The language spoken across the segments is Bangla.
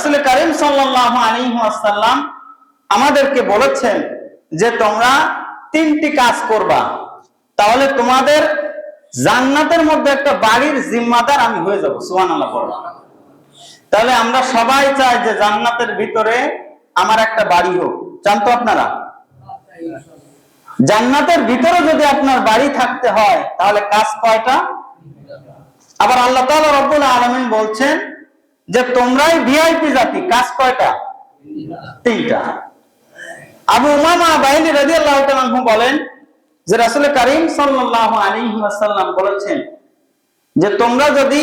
রাসুল করিম সাল্লাহ আলিহাসাল্লাম আমাদেরকে বলেছেন যে তোমরা তিনটি কাজ করবা। তাহলে তোমাদের জান্নাতের মধ্যে একটা বাড়ির জিম্মাদার আমি হয়ে যাব সুহান আল্লাহ। তাহলে আমরা সবাই চাই যে জান্নাতের ভিতরে আমার একটা বাড়ি হোক। জানতো আপনারা? জান্নাতের ভিতরে যদি আপনার বাড়ি থাকতে হয়, তাহলে কাজ কয়টা? আবার আল্লাহ তাআলা রব্বুল আলামিন বলছেন যে তোমরাই ভিআইপি জাতি, কাজ কয়টা? তিনটা। আবু উমামা বাহিনী তাআলা আনহু বলেন, যে রাসূল করিম আলাইহি ওয়াসাল্লাম বলেছেন যে তোমরা যদি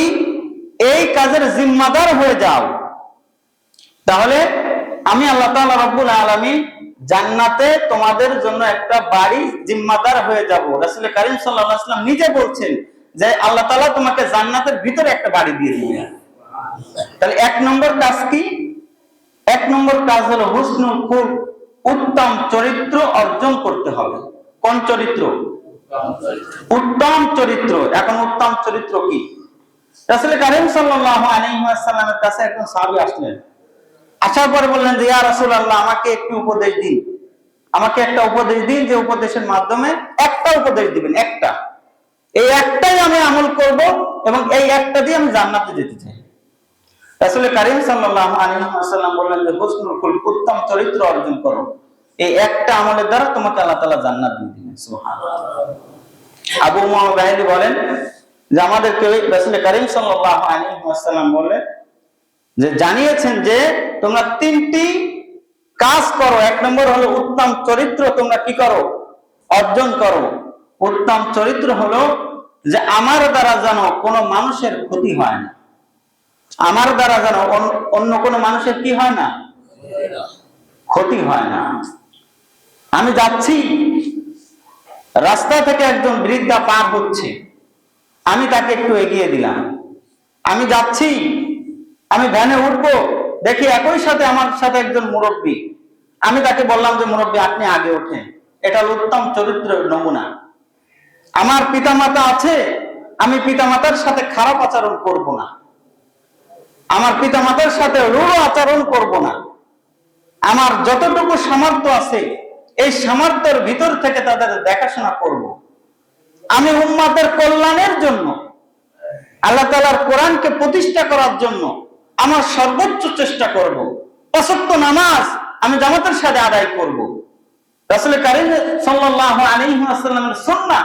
এই কাজের জিম্মাদার হয়ে যাও, তাহলে আমি আল্লাহ তাআলা রব্বুল আলামিন জান্নাতে তোমাদের জন্য একটা বাড়ি জিম্মাদার হয়ে যাব। রাসূল করিম ওয়াসাল্লাম নিজে বলছেন যে আল্লাহ তাআলা তোমাকে জান্নাতের ভিতরে একটা বাড়ি দিয়ে দিবে তাহলে এক নম্বর কাজ কি? এক নম্বর কাজ হলো হুসনুল খুব উত্তম চরিত্র অর্জন করতে হবে। কোন চরিত্র? উত্তম চরিত্র। এখন উত্তম চরিত্র কি? রাসূল করিম সাল্লাল্লাহু আলাইহি ওয়াসাল্লামের কাছে একজন সাহাবী আসলেন। আসার পরে বললেন যে, ইয়া রাসূলুল্লাহ, আমাকে একটু উপদেশ দিন। আমাকে একটা উপদেশ দিন যে উপদেশের মাধ্যমে একটা উপদেশ দিবেন, একটা। এই একটাই আমি আমল করব এবং এই একটা দিয়ে আমি জান্নাতে যেতে চাই। রাসূল করিম সাল্লাল্লাহু আলাইহি ওয়াসাল্লাম বললেন যে, হুসনুল খুলক উত্তম চরিত্র অর্জন করো। এই একটা আমলের দ্বারা তোমাকে আল্লাহ তাআলা জান্নাত দিয়ে দিবেন। সুবহানাল্লাহ। আবু উমামা বলেন যে আমাদেরকে রাসূল করিম সাল্লাল্লাহু আলাইহি ওয়াসাল্লাম বললেন যে, জানিয়েছেন যে, তোমরা তিনটি কাজ করো। এক নম্বর হলো উত্তম চরিত্র তোমরা কি করো? অর্জন করো। উত্তম চরিত্র হলো যে, আমার দ্বারা যেন কোনো মানুষের ক্ষতি হয় না। আমার দ্বারা যেন অন্য- কোনো মানুষের কি হয় না? ক্ষতি হয় না। আমি যাচ্ছি। রাস্তা থেকে একজন বৃদ্ধা পার হচ্ছে। আমি তাকে একটু এগিয়ে দিলাম। আমি যাচ্ছি। আমি ভ্যানে উঠবো। দেখি একই সাথে আমার সাথে একজন মুরব্বী। আমি তাকে বললাম যে, মুরব্বী, আপনি আগে ওঠেন। এটা হলো উত্তম চরিত্রের নমুনা। আমার পিতামাতা আছে। আমি পিতামাতার সাথে খারাপ আচরণ করব না। আমার পিতামাতার সাথে রূঢ় আচরণ করব না। আমার যতটুকু সামর্থ্য আছে, এই সামর্থ্যের ভিতর থেকে তাদের দেখাশোনা করব। আমি উম্মাদের কল্যাণের জন্য, আল্লাহ তালার কোরআনকে প্রতিষ্ঠা করার জন্য আমার সর্বোচ্চ চেষ্টা করব। অসত্য নামাজ আমি জামাতের সাথে আদায় করব। রাসুল কারিম সাল্লাল্লাহু আলাইহি ওয়াসাল্লামের সুন্নাহ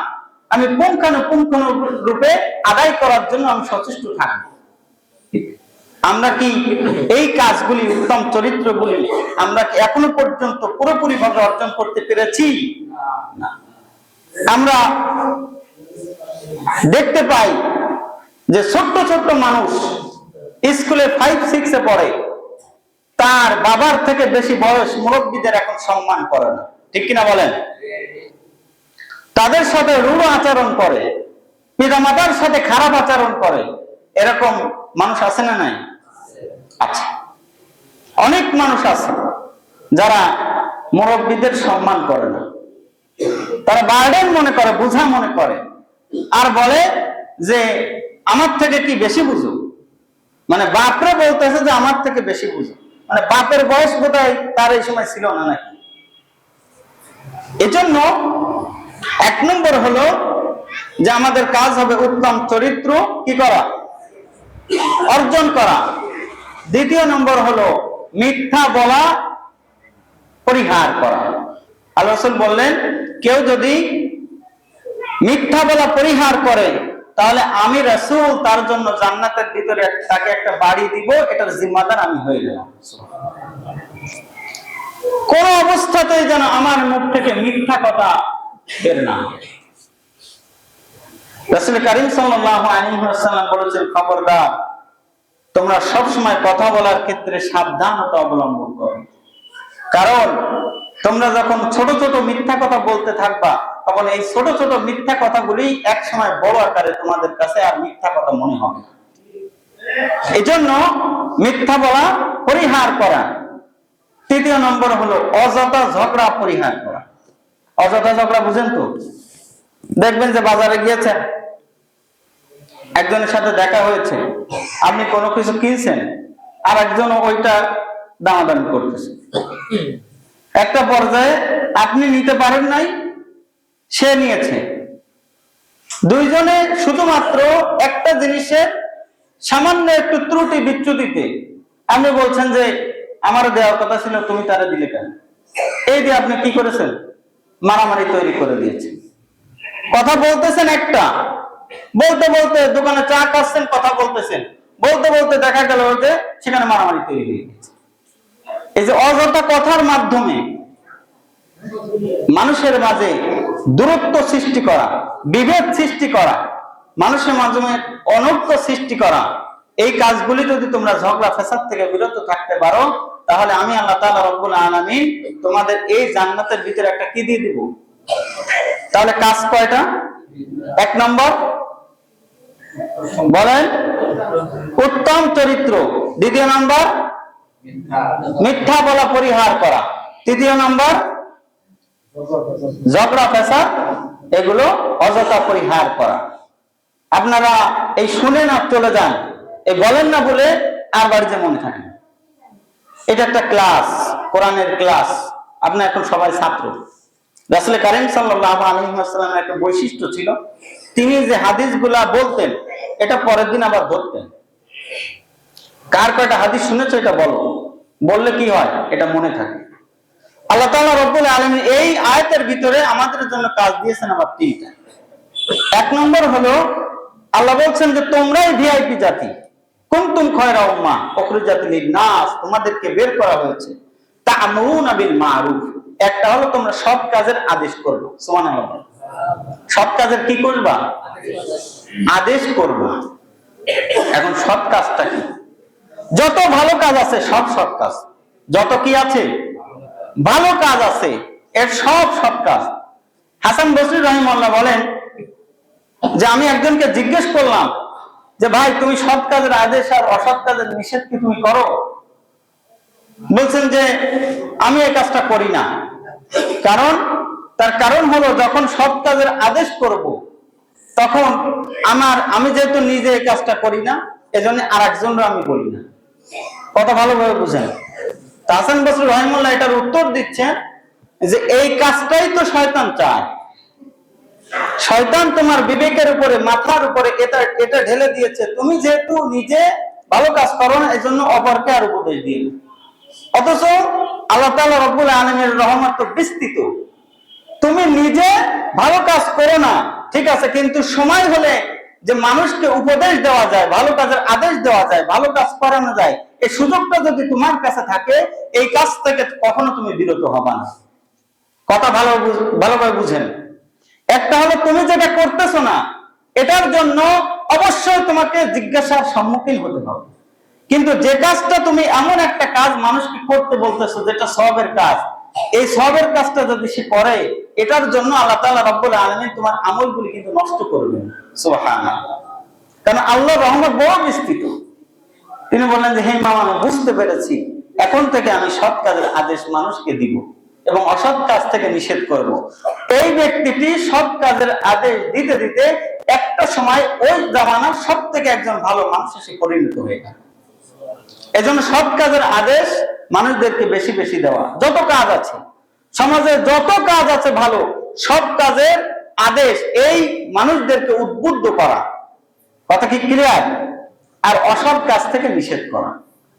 আমি পুঙ্খানুপুঙ্খানু রূপে আদায় করার জন্য আমি সচেষ্ট থাকব। আমরা কি এই কাজগুলি উত্তম চরিত্রগুলি আমরা কি এখনও পর্যন্ত পুরোপুরি ভাবে অর্জন করতে পেরেছি? আমরা দেখতে পাই যে ছোট্ট ছোট্ট মানুষ স্কুলে ফাইভ সিক্সে পড়ে। তার বাবার থেকে বেশি বয়স মুরব্বীদের এখন সম্মান করে না। ঠিক কিনা বলেন? তাদের সাথে রূঢ় আচরণ করে। পিতামাতার সাথে খারাপ আচরণ করে। এরকম মানুষ আছে না নাই? আচ্ছা অনেক মানুষ আছে যারা মুরব্বীদের সম্মান করে না। তারা বার্ডেন মনে করে, বোঝা মনে করে আর বলে যে, আমার থেকে কি বেশি বুঝো? মানে বাপরে বলতেছে যে, আমার থেকে বেশি বুঝো। মানে বাপের বয়স তার এই সময় ছিল না নাকি? এজন্য এক নম্বর হলো যে, আমাদের কাজ হবে উত্তম চরিত্র কি করা? অর্জন করা। দ্বিতীয় নম্বর হলো মিথ্যা বলা পরিহার করা বললেন, কেউ যদি মিথ্যা বলা পরিহার করে, তাহলে আমি রাসূল, তার জন্য জান্নাতের ভিতরে তাকে একটা বাড়ি দিব, এটার জিম্মাদার আমি হয়ে গেলাম কোন অবস্থাতেই যেন আমার মুখ থেকে মিথ্যা কথা বের না। রাসূল করিম বলেছেন, খবরদার তোমরা সব সময় কথা বলার ক্ষেত্রে সাবধানতা অবলম্বন করো। কারণ তোমরা যখন ছোট ছোট মিথ্যা কথা বলতে থাকবা, তখন এই ছোট ছোট মিথ্যা কথাগুলি এক সময় বড় আকারে তোমাদের কাছে আর মিথ্যা কথা মনে হবে না। এই জন্য মিথ্যা বলা পরিহার করা। তৃতীয় নম্বর হলো অযথা ঝগড়া পরিহার করা। অযথা ঝগড়া বুঝেন তো? দেখবেন যে বাজারে গিয়েছেন একজনের সাথে দেখা হয়েছে, আপনি কোনো কিছু কিনছেন আর একজন ওইটা দামাদামি করতেছে। একটা পর্যায়ে আপনি নিতে পারেন নাই, সে নিয়েছে। দুইজনে শুধুমাত্র একটা জিনিসের সামান্য একটু ত্রুটি বিচ্যুতিতে আপনি বলছেন যে আমার দেওয়ার কথা ছিল, তুমি তারা দিলে কেন? এই দিয়ে আপনি কি করেছেন? মারামারি তৈরি করে দিয়েছেন। কথা বলতেছেন একটা বলতে বলতে দোকানে চা খাচ্ছেন, কথা বলতেছেন। বলতে বলতে দেখা গেল যে সেখানে মারামারি তৈরি হয়ে গেছে। এই যে অযথা কথার মাধ্যমে মানুষের মাঝে দূরত্ব সৃষ্টি করা, বিভেদ সৃষ্টি করা, মানুষের মাধ্যমে অনৈক্য সৃষ্টি করা, এই কাজগুলি যদি তোমরা ঝগড়া ফেসাদ থেকে বিরত থাকতে পারো, তাহলে আমি আল্লাহ তাআলা রব্বুল আলামিন তোমাদের এই জান্নাতের ভিতরে একটা কি দিয়ে দিব? তাহলে কাজ কয়টা? এক নম্বর বলেন। উত্তম চরিত্র। দ্বিতীয় নম্বর? মিথ্যা বলা পরিহার করা। তৃতীয় নম্বর? ঝগড়া ফেসাদ এগুলো অযথা পরিহার করা। আপনারা এই শুনে না, চলে যান। এই বলেন না বলে আর বাড়িতে মনে থাকেন এটা একটা ক্লাস, কোরআনের ক্লাস। আপনার এখন সবাই ছাত্র। রাসুল কারিম সাল্লাহ আলহিমের একটা বৈশিষ্ট্য ছিল। তিনি যে হাদিসগুলা বলতেন এটা পরের দিন আবার ধরতেন কার কয়টা হাদিস শুনেছো এটা বলো। বললে কি হয়? এটা মনে থাকে। আল্লাহ তাআলা রব্বুল আলামিন এই আয়াতের ভিতরে আমাদের জন্য কাজ দিয়েছেন আবার তিনটা। এক নম্বর হলো, আল্লাহ বলছেন যে, তোমরাই ভিআইপি জাতি। কুনতুম খয়রা উম্মাহ উখরিজাত লিন-নাস। তোমাদেরকে বের করা হয়েছে। তা তা'মুরুনা বিল মারুফ। একটা হলো, তোমরা সব কাজের আদেশ করবে। সুবহানাল্লাহ সব কাজের কি করবা? আদেশ করবা। এখন সৎ কাজটা কি? যত ভালো কাজ আছে, সব সৎ কাজ। যত কি আছে, ভালো কাজ আছে, এর সব সৎ কাজ। হাসান বসরি রহিমাল্লাহ বলেন যে, আমি একজনকে জিজ্ঞেস করলাম যে, ভাই, তুমি সৎ কাজের আদেশ আর অসৎ কাজের নিষেধ কি তুমি করো? বলছেন যে, আমি এই কাজটা করি না। কারণ তার কারণ হলো যখন সব কাজের আদেশ করব, তখন আমার, আমি যেহেতু নিজে এই কাজটা করি না, এজন্য আর একজনরা আমি বলি না। কত ভালোভাবে বুঝেন। হাসান বসর রহিমুল্লাহ এটার উত্তর দিচ্ছেন যে এই কাজটাই তো শয়তান চায়। শয়তান তোমার বিবেকের উপরে, মাথার উপরে এটা এটা ঢেলে দিয়েছে। তুমি যেহেতু নিজে ভালো কাজ করো না, এজন্য অপরকে আর উপদেশ দিন অথচ আল্লাহ তাআলা রব্বুল আলমের রহমত তো বিস্তৃত। তুমি নিজে ভালো কাজ করো না, ঠিক আছে, কিন্তু সময় হলে যে মানুষকে উপদেশ দেওয়া যায়, ভালো কাজের আদেশ দেওয়া যায়, ভালো কাজ করানো যায়, এই সুযোগটা যদি তোমার কাছে থাকে, এই কাজ থেকে কখনো তুমি বিরত হবা না। কথা ভালো ভালোভাবে বুঝেন। একটা হলো তুমি যেটা করতেছো না, এটার জন্য অবশ্যই তোমাকে জিজ্ঞাসার সম্মুখীন হতে হবে। কিন্তু যে কাজটা তুমি এমন একটা কাজ মানুষকে করতে বলতেছো, যেটা সবের কাজ, এই সবের কাজটা যদি সে করে এটার জন্য আল্লাহ তাআলা রব্বুল আলামিন তোমার আমলগুলি কিন্তু নষ্ট করবেন। সুবহানাল্লাহ। কারণ আল্লাহর রহমত বড় বিস্তৃত। তিনি বললেন যে, হে মামা আমি বুঝতে পেরেছি। এখন থেকে আমি সৎ কাজের আদেশ মানুষকে দিব এবং অসৎ কাজ থেকে নিষেধ করব। এই ব্যক্তিটি সৎ কাজের আদেশ দিতে দিতে একটা সময় ওই জামানার সব থেকে একজন ভালো মানুষ সে পরিণত হয়ে গেল। এজন্য সৎ কাজের আদেশ মানুষদেরকে বেশি বেশি দেওয়া। যত কাজ আছে সমাজে যত কাজ আছে ভালো, সব কাজের আদেশ এই মানুষদেরকে উদ্বুদ্ধ করা। কথা কি ক্লিয়ার আর অসৎ কাজ থেকে নিষেধ করা।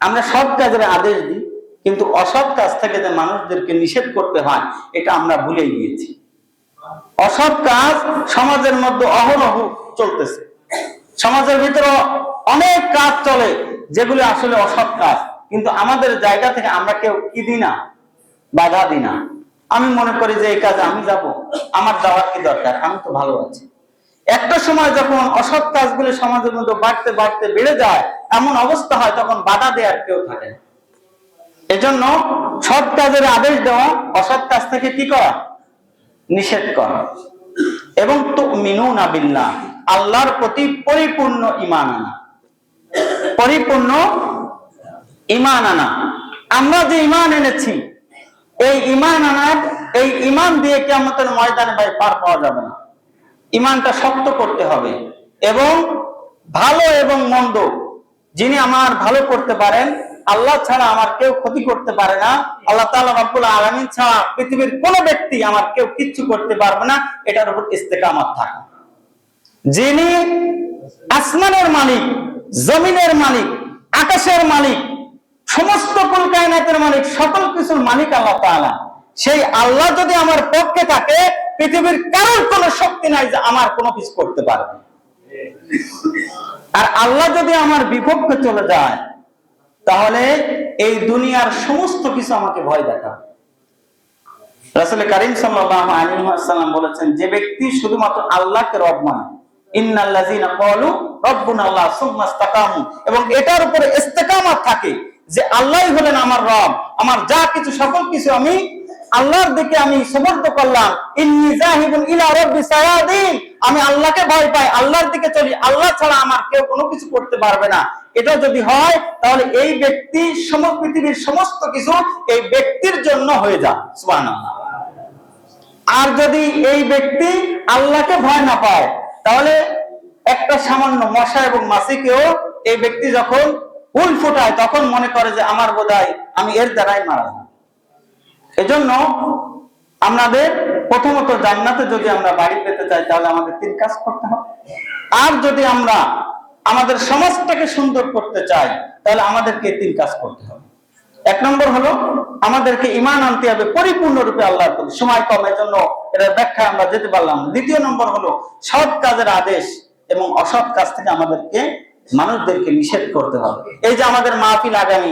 আমরা সৎ কাজের আদেশ দিই, কিন্তু অসৎ কাজ থেকে যে মানুষদেরকে নিষেধ করতে হয়, এটা আমরা ভুলে গিয়েছি। অসৎ কাজ সমাজের মধ্যে অহরহ চলতেছে। সমাজের ভিতরে অনেক কাজ চলে, যেগুলো আসলে অসৎ কাজ। কিন্তু আমাদের জায়গা থেকে আমরা কেউ কি দিই না? বাধা দিই না। আমি মনে করি যে এই কাজে আমি যাব। আমার যাওয়ার কি দরকার? আমি তো ভালো আছি। একটা সময় যখন অসৎ কাজগুলো সমাজের মধ্যে বাড়তে বাড়তে বেড়ে যায়, এমন অবস্থা হয় তখন বাধা দেওয়ার কেউ থাকে না। এজন্য সৎ কাজের আদেশ দেওয়া, অসৎ কাজ থেকে কি করা? নিষেধ করা। এবং তো মিনুন আবিল্লাহ আল্লাহর প্রতি পরিপূর্ণ ইমান আনা। পরিপূর্ণ ইমান আনা। আমরা যে ইমান এনেছি এই ইমান আনার, এই ইমান দিয়ে কেমতের ময়দানে ভাই পার পাওয়া যাবে না। ইমানটা শক্ত করতে হবে এবং ভালো এবং মন্দ যিনি আমার ভালো করতে পারেন, আল্লাহ ছাড়া আমার কেউ ক্ষতি করতে পারে না। আল্লাহ তাআলা রব্বুল আলামিন ছাড়া পৃথিবীর কোনো ব্যক্তি আমার কেউ কিচ্ছু করতে পারবে না। এটার উপর ইস্তেকামত থাকে। যিনি আসমানের মালিক, জমিনের মালিক, আকাশের মালিক সমস্ত কুল কায়নাতের মালিক, সকল কিছুর মালিক আল্লাহ তাআলা। সেই আল্লাহ যদি আমার পক্ষে থাকে, পৃথিবীর কারোর কোনো শক্তি নাই যে আমার কোনো কিছু করতে পারবে আর আল্লাহ যদি আমার বিপক্ষে চলে যায়, তাহলে এই দুনিয়ার সমস্ত কিছু আমাকে ভয় দেখাবে। রাসূল করিম সাল্লাল্লাহু আলাইহি ওয়াসাল্লাম বলেছেন, যে ব্যক্তি শুধুমাত্র আল্লাহকে রব মানে ইন্নাল্লাযীনা ক্বালু রাব্বুনা আল্লাহ সুম্মা ইসতাকামু, এবং এটার উপরে ইস্তেকামত থাকে। যে আল্লাহই হলেন আমার রব, আমার যা কিছু, সকল কিছু আমি আল্লাহর দিকে আমি সমর্থ করলাম। আমি আল্লাহকে ভয় পাই, আল্লাহর দিকে চলি। আল্লাহ ছাড়া আমার কেউ কোনো কিছু করতে পারবে না। এটা যদি হয়, তাহলে এই ব্যক্তি সমস্ত পৃথিবীর সমস্ত কিছু এই ব্যক্তির জন্য হয়ে যায় সুবহানাল্লাহ। আর যদি এই ব্যক্তি আল্লাহকে ভয় না পায়, তাহলে একটা সামান্য মশা এবং মাসিকেও এই ব্যক্তি যখন ফুল ফোটায়, তখন মনে করে যে আমার বোধহয় আমি এর দ্বারাই মারা যাব। এজন্য আমাদের প্রথমত জান্নাতে যদি আমরা বাড়ি পেতে চাই, তাহলে আমাদের তিন কাজ করতে হবে। আর যদি আমরা আমাদের সমাজটাকে সুন্দর করতে চাই, তাহলে আমাদেরকে তিন কাজ করতে হবে। এক নম্বর হলো, আমাদেরকে ইমান আনতে হবে পরিপূর্ণরূপে আল্লাহর প্রতি। সময় কম জন্য এটার ব্যাখ্যা আমরা যেতে পারলাম দ্বিতীয় নম্বর হলো, সৎ কাজের আদেশ এবং অসৎ কাজ থেকে আমাদেরকে মানুষদেরকে নিষেধ করতে হবে। এই যে আমাদের মাহফিল আগামী